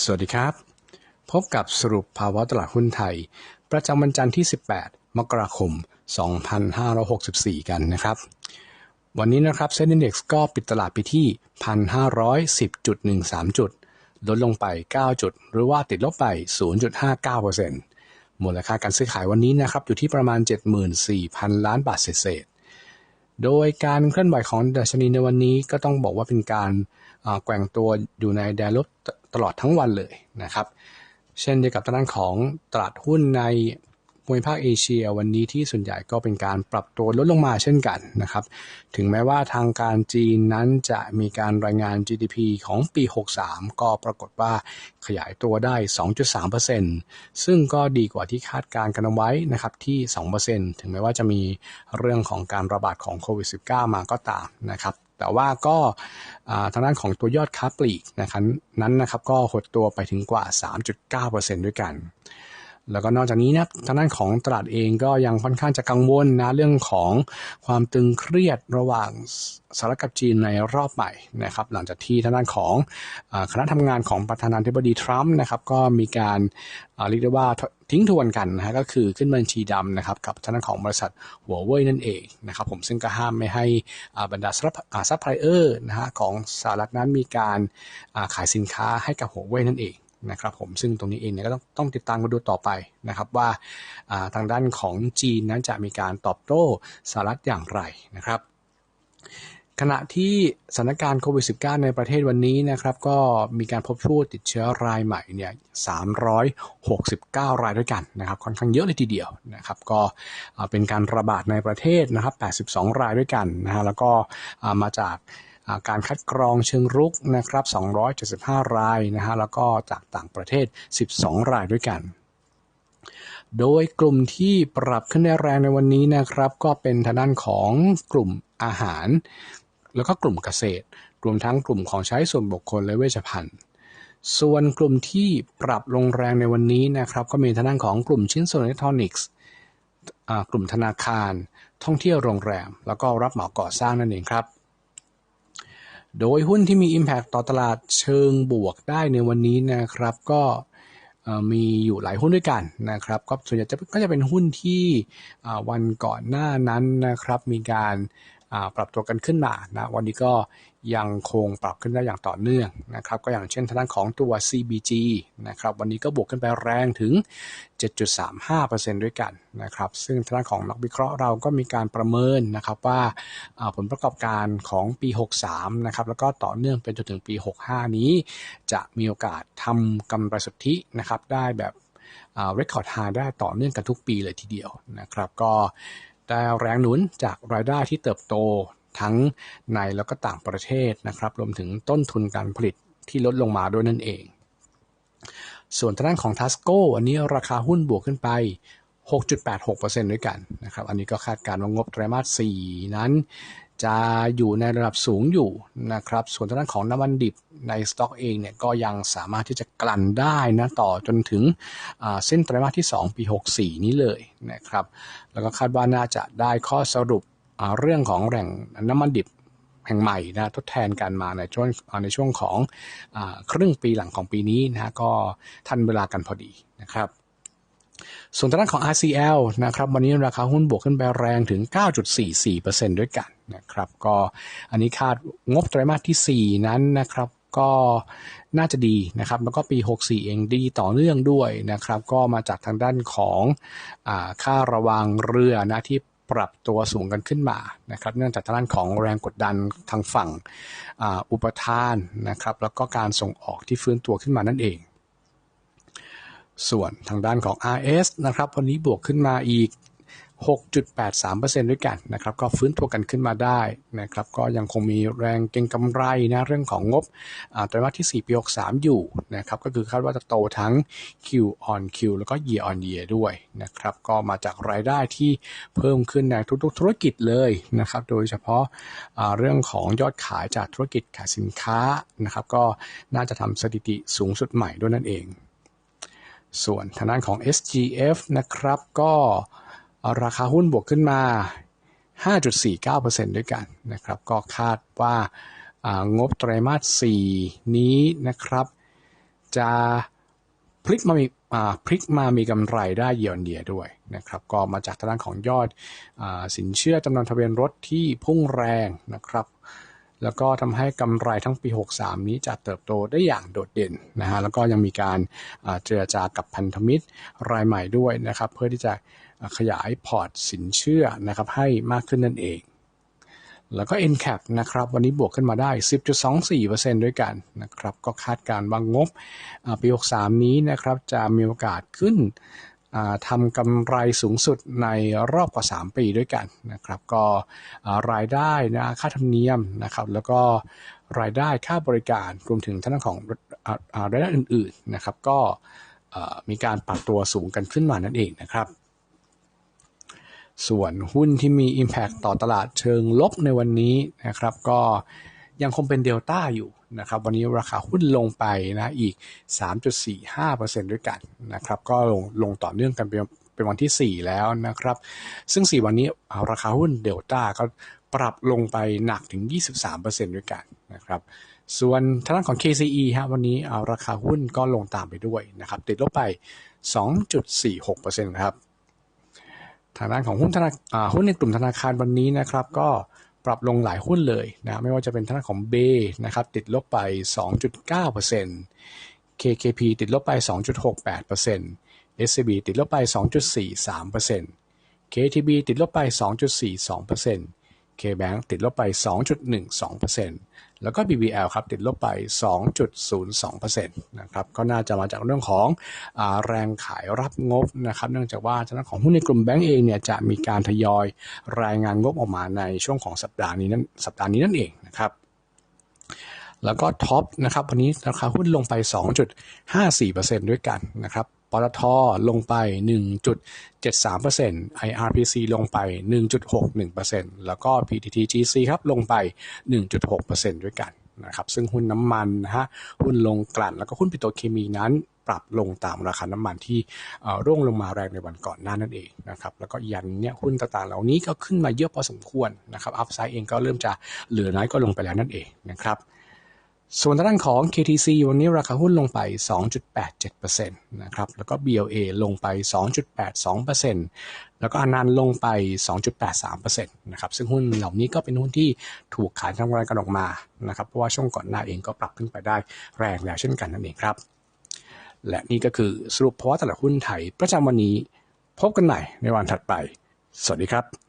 สวัสดีครับ พบกับสรุปภาวะตลาดหุ้นไทย ประจำวันจันทร์ที่ 18 มกราคม 2564 กันนะครับ วันนี้นะครับเซ็นดี Index ก็ปิดตลาดไปที่ 1,510.13 จุด ลดลงไป 9 จุด หรือว่าติดลบไป 0.59%มูลค่าการซื้อขายวันนี้นะครับอยู่ที่ประมาณ 74,000 ล้านบาทเศษโดยการเคลื่อนไหวของดัชนีในวันนี้ก็ต้องบอกว่าเป็นการแกว่งตัวอยู่ในแดนลบ ตลอดทั้งวันเลยนะครับ เช่นเดียวกับด้านของตลาดหุ้นในภูมิภาคเอเชียวันนี้ที่ส่วนใหญ่ก็เป็นการปรับตัวลดลงมาเช่นกันนะครับ ถึงแม้ว่าทางการจีนนั้นจะมีการรายงาน GDP ของปี 63 ก็ปรากฏว่าขยายตัวได้ 2.3%ซึ่งก็ดีกว่าที่คาดการกันเอาไว้นะครับที่ 2%ถึงแม้ว่าจะมีเรื่องของการระบาดของโควิด -19 มาก็ตามนะครับ แต่ว่าก็ทางด้านของตัวยอดค้าปลีกนะครับนั้นนะครับก็หดตัวไปถึงกว่า 3.9%ด้วยกัน แล้วก็นอกจากนี้นะทางด้านของตลาดเองก็ยังค่อนข้างจะกังวลนะเรื่องของความตึงเครียดระหว่างสหรัฐกับจีนในรอบใหม่นะครับ หลังจากที่ทางด้านของคณะทำงานของประธานาธิบดีทรัมป์นะครับ ก็มีการเรียกได้ว่าทิ้งทวนกันนะก็คือขึ้นบัญชีดำนะครับกับทางด้านของบริษัทหัวเว่ยนั่นเองนะครับ ผมซึ่งก็ห้ามไม่ให้บรรดาซัพพลายเออร์นะฮะของสหรัฐนั้นมีการขายสินค้าให้กับหัวเว่ยนั่นเอง นะครับผมซึ่งตรงนี้เองเนี่ยก็ต้องต้องติดตามมาดูต่อไปนะครับว่าทางด้านของจีนนั้นจะมีการตอบโต้สหรัฐอย่างไรนะครับขณะที่สถานการณ์โควิด -19 ในประเทศวันนี้นะครับ ก็มีการพบผู้ติดเชื้อรายใหม่เนี่ย369 รายด้วยกันนะครับ ค่อนข้างเยอะเลยทีเดียวนะครับ ก็เป็นการระบาดในประเทศนะครับ 82 รายด้วยกันนะฮะแล้วก็มาจาก การคัดกรองเชิงรุกนะครับ 275 รายนะฮะ แล้วก็จากต่างประเทศ 12 รายด้วยกัน โดยกลุ่มที่ปรับขึ้นได้แรงในวันนี้นะครับ ก็เป็นทางด้านของกลุ่มอาหาร แล้วก็กลุ่มเกษตร รวมทั้งกลุ่มของใช้ส่วนบุคคลและเวชภัณฑ์ส่วนกลุ่มที่ปรับลงแรงในวันนี้นะครับ ก็มีทางด้านของกลุ่มชิ้นส่วนอิเล็กทรอนิกส์กลุ่มธนาคาร ท่องเที่ยวโรงแรม แล้วก็รับเหมาก่อสร้างนั่นเองครับ โดยหุ้นที่มี Impact ต่อตลาดเชิงบวกได้ในวันนี้นะครับ ก็มีอยู่หลายหุ้นด้วยกันนะครับ ก็ส่วนใหญ่ก็จะเป็นหุ้นที่วันก่อนหน้านั้นนะครับ มีการ ปรับตัวกันขึ้นมานะวันนี้ก็ยังคงปรับขึ้นได้อย่างต่อเนื่องนะครับก็อย่างเช่นทางด้านของตัว CBG นะครับวันนี้ก็บวกขึ้นไปแรงถึง 7.35%ด้วยกันนะครับซึ่งทางด้านของนักวิเคราะห์เราก็มีการประเมินนะครับว่าผลประกอบการของปี 63นะครับแล้วก็ต่อเนื่องเป็นจนถึงปี 65 นี้ จะมีโอกาสทำกำไรสุทธินะครับได้แบบเรคคอร์ดไฮได้ต่อเนื่องกันทุกปีเลยทีเดียวนะครับก็ ได้แรงหนุนจากรายได้ที่เติบโตทั้งในแล้วก็ต่างประเทศนะครับ รวมถึงต้นทุนการผลิตที่ลดลงมาด้วยนั่นเอง ส่วนทางด้านของทัสโกอันนี้ราคาหุ้นบวกขึ้นไป 6.86%ด้วยกันนะครับ อันนี้ก็คาดการณ์ว่างบไตรมาส 4 นั้น จะอยู่ในระดับสูงอยู่นะครับ ส่วนทางด้านของน้ำมันดิบในสต็อกเองเนี่ยก็ยังสามารถที่จะกลั่นได้นะต่อจนถึงเส้นไตรมาสที่ 2 ปี 64 นี้เลยนะครับ แล้วก็คาดว่าน่าจะได้ข้อสรุปเรื่องของแหล่งน้ำมันดิบแห่งใหม่นะทดแทนกันมาในช่วงในช่วงของอครึ่งปีหลังของปีนี้นะก็ทันเวลากันพอดีนะครับ ส่วนทางด้านของ RCL นะครับวันนี้ราคาหุ้นบวกขึ้นไปแรงถึง 9.44%ด้วยกันนะครับก็อันนี้คาดงบไตรมาสที่ 4 นั้นนะครับก็น่าจะดีนะครับ แล้วก็ปี 64 เองดีต่อเนื่องด้วยนะครับ ก็มาจากทางด้านของอค่าระวังเรือนะที่ปรับตัวสูงกันขึ้นมานะครับ เนื่องจากทางด้านของแรงกดดันทางฝั่งอุปทานนะครับ แล้วก็การส่งออกที่ฟื้นตัวขึ้นมานั่นเอง ส่วนทางด้านของ RS นะครับ วันนี้บวกขึ้นมาอีก 6.83%ด้วยกันนะครับ ก็ฟื้นตัวกันขึ้นมาได้นะครับ ก็ยังคงมีแรงเก็งกำไรนะเรื่องของงบไตรมาสที่ 4 ปี63อยู่นะครับ ก็คือคาดว่าจะโตทั้ง Q on Q แล้วก็ Year on Year ด้วยนะครับ ก็มาจากรายได้ที่เพิ่มขึ้นในทุกๆ ธุรกิจเลยนะครับ โดยเฉพาะเรื่องของยอดขายจากธุรกิจขายสินค้านะครับ ก็น่าจะทำสถิติสูงสุดใหม่ด้วยนั่นเอง ส่วนทางด้านของ SGF นะครับ ก็ราคาหุ้นบวกขึ้นมา 5.49%ด้วยกันนะครับ ก็คาดว่างบไตรมาส 4 นี้นะครับ จะพลิกมามีพลิกมามีกำไรได้เยียนเดียด้วยนะครับ ก็มาจากทางด้านของยอดอสินเชื่อจำนวนทะเบียนรถที่พุ่งแรงนะครับ แล้วก็ทำให้กำไรทั้งปี 63 นี้จะเติบโตได้อย่างโดดเด่นนะฮะแล้วก็ยังมีการเจรจากับพันธมิตรรายใหม่ด้วยนะครับ เพื่อที่จะขยายพอร์ตสินเชื่อนะครับให้มากขึ้นนั่นเอง แล้วก็ NCAP นะครับ วันนี้บวกขึ้นมาได้ 10.24%ด้วยกันนะครับ ก็คาดการว่างบปี 63 นี้นะครับจะมีโอกาสขึ้น ทำกำไรสูงสุดในรอบกว่า 3 ปีด้วยกันนะครับ ก็รายได้นะค่าธรรมเนียมนะครับ แล้วก็รายได้ค่าบริการรวมถึงทั้งของรายได้อื่นๆนะครับ ก็มีการปรับตัวสูงกันขึ้นมานั่นเองนะครับ ส่วนหุ้นที่มี Impact ต่อตลาดเชิงลบในวันนี้นะครับ ก็ยังคงเป็นเดลต้าอยู่ นะครับวันนี้ราคาหุ้นลงไปนะอีก 3.45%ด้วยกันนะครับก็ลงลงต่อเนื่องกันเป็นเป็นวันที่ 4 แล้วนะครับ ซึ่ง 4 วันนี้ราคาหุ้นเดลต้าก็ปรับลงไปหนักถึง 23%ด้วยกันนะครับ ส่วนทางด้านของ KCE ฮะวันนี้เอาราคาหุ้นก็ลงตามไปด้วยนะครับ ติดลบไป 2.46%ครับ ทางด้านของหุ้นธนาหุ้นในกลุ่มธนาคารวันนี้นะครับ ก็ ปรับลงหลายหุ้นเลยนะไม่ว่าจะเป็นทางด้าของเบนะครับติดลบไป 2.9% KKP ติดลบไป 2.68% SCB ติดลบไป 2.43% KTB ติดลบไป 2.42% KBank ติดลบไป 2.12%แล้วก็ BBL ครับติดลบไป 2.02%นะครับก็น่าจะมาจากเรื่องของอแรงขายรับงบนะครับเนื่องจากว่าทางของหุ้นในกลุ่มแบงก์เองเนี่ยจะมีการทยอยรายงานงบออกมาในช่วงของสัปดาห์นี้นั้นสัปดาห์นี้นั่นเองนะครับแล้วก็ท็อปนะครับวันนี้ราคาหุ้นลงไป 2.54%ด้วยกันนะครับ ปตทลงไป 1.73% IRPC ลงไป 1.61%แล้วก็ PTTGC ครับลงไป 1.6%ด้วยกันนะครับซึ่งหุ้นน้ำมันนะฮะหุ้นลงกลั่น แล้วก็หุ้นปิโตรเคมีนั้นปรับลงตามราคาน้ำมันที่ร่วงลงมาแรงในวันก่อนหน้านั่นเองนะครับแล้วก็ยันเนี่ยหุ้นต่างๆเหล่านี้ก็ขึ้นมาเยอะพอสมควรนะครับอัพไซด์เองก็เริ่มจะเหลือน้อยก็ลงไปแล้วนั่นเองนะครับ ส่วนทาด้านของ KTC วันนี้ราคาหุ้นลงไป 2.87%นะครับ แล้วก็ BLA ลงไป 2.82%แล้วก็อนันต์ลงไป 2.83%นะครับ ซึ่งหุ้นเหล่านี้ก็เป็นหุ้นที่ถูกขายทำกำไรกันออกมา นะครับ เพราะว่าช่วงก่อนหน้าเองก็ปรับขึ้นไปได้แรงแล้วเช่นกันนั่นเองครับ และนี่ก็คือสรุปเพราะว่าตลาดหุ้นไทยประจำวันนี้ พบกันใหม่ในวันถัดไป สวัสดีครับ